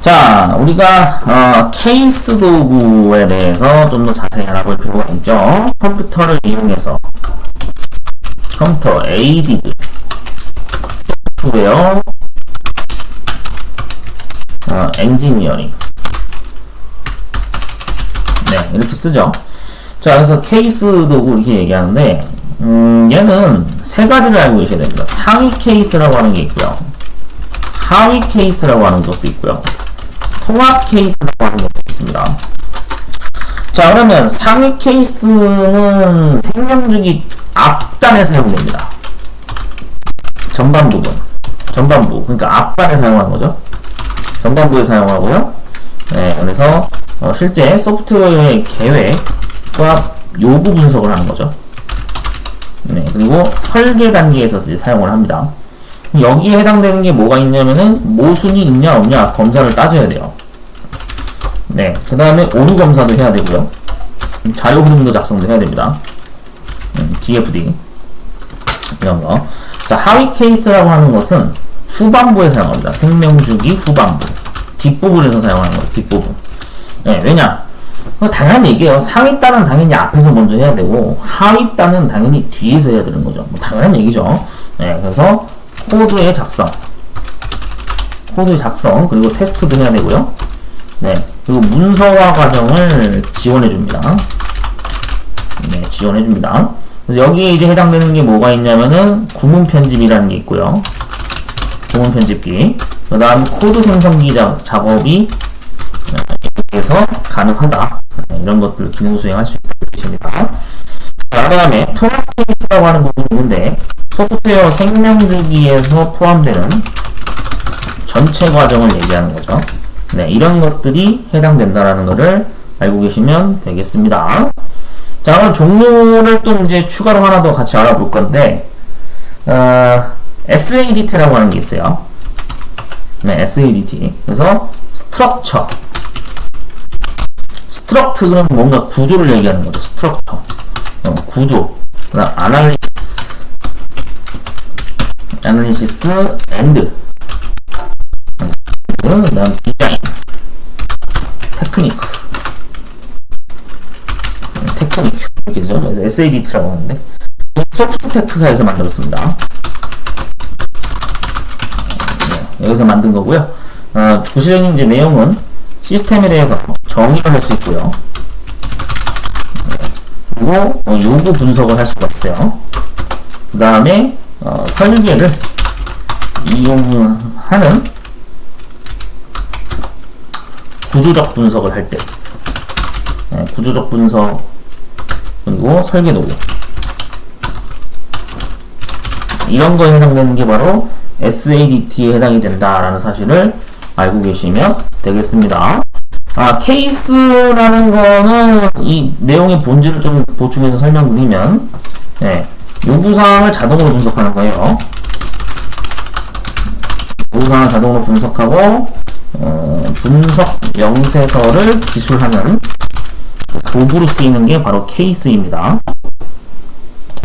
자, 우리가 어, 케이스 도구에 대해서 좀 더 자세히 알아볼 필요가 있죠. 컴퓨터를 이용해서 컴퓨터 에이디드 소프트웨어 어, 엔지니어링 네, 이렇게 쓰죠. 자, 그래서 케이스 도구 이렇게 얘기하는데 음, 얘는 세 가지를 알고 계셔야 됩니다. 상위 케이스라고 하는 게 있고요. 하위 케이스라고 하는 것도 있고요. 통합 케이스라고 하는 것도 있습니다. 자, 그러면 상위 케이스는 생명주기 앞단에 사용됩니다. 전반 부분. 전반부. 그러니까 앞단에 사용하는 거죠. 전반부에 사용하고요. 네, 그래서 어, 실제 소프트웨어의 계획과 요구 분석을 하는 거죠. 네, 그리고 설계 단계에서 사용을 합니다. 여기에 해당되는 게 뭐가 있냐면은 모순이 있냐 없냐 검사를 따져야 돼요. 네, 그 다음에 오류 검사도 해야 되고요. 자료 흐름도 작성도 해야 됩니다. 음, DFD 이런 거. 자, 하위 케이스라고 하는 것은 후반부에 사용합니다. 생명주기 후반부. 뒷부분에서 사용하는 거예요. 뒷부분. 네, 왜냐? 뭐 당연한 얘기예요. 상위 단은 당연히 앞에서 먼저 해야 되고 하위 단은 당연히 뒤에서 해야 되는 거죠. 뭐 당연한 얘기죠. 네, 그래서 코드의 작성, 코드의 작성 그리고 테스트도 해야 되고요. 네, 그리고 문서화 과정을 지원해 줍니다. 네, 지원해 줍니다. 그래서 여기에 이제 해당되는 게 뭐가 있냐면은 구문 편집이라는 게 있고요. 구문 편집기. 그 다음 코드 생성기 자, 작업이 해서 가능하다. 네, 이런 것들 기능 수행할 수 보십니다. 그 다음에 통합 케이스라고 하는 부분이 있는데 소프트웨어 생명주기에서 포함되는 전체 과정을 얘기하는 거죠. 네, 이런 것들이 해당된다라는 것을 알고 계시면 되겠습니다. 자, 그럼 종류를 또 이제 추가로 하나 더 같이 알아볼 건데, 어, SADT라고 하는 게 있어요. 네, SADT. 그래서 스트럭처. 스트럭트는 뭔가 구조를 얘기하는 거죠. 스트럭처. 어, 구조. 그 다음 아날리시스. 아날리시스 앤드. 그 다음 디자인. 테크니크. 음, 테크니크. 이렇게 죠 그래서 SADT라고 하는데. 소프트테크사에서 만들었습니다. 네, 여기서 만든 거고요. 어, 구체적인 이제 내용은 시스템에 대해서 정의를 할 수 있고요. 네, 그리고 어, 요구 분석을 할 수가 있어요. 그 다음에 어, 설계를 이용하는 구조적 분석을 할 때, 네, 구조적 분석 그리고 설계 도구 이런 거에 해당되는 게 바로 SADT에 해당이 된다라는 사실을 알고 계시면 되겠습니다. 아, 케이스라는 거는 이 내용의 본질을 좀 보충해서 설명드리면, 네, 요구사항을 자동으로 분석하는 거예요. 요구사항을 자동으로 분석하고, 어, 분석 명세서를 기술하는 도구로 쓰이는 게 바로 케이스입니다.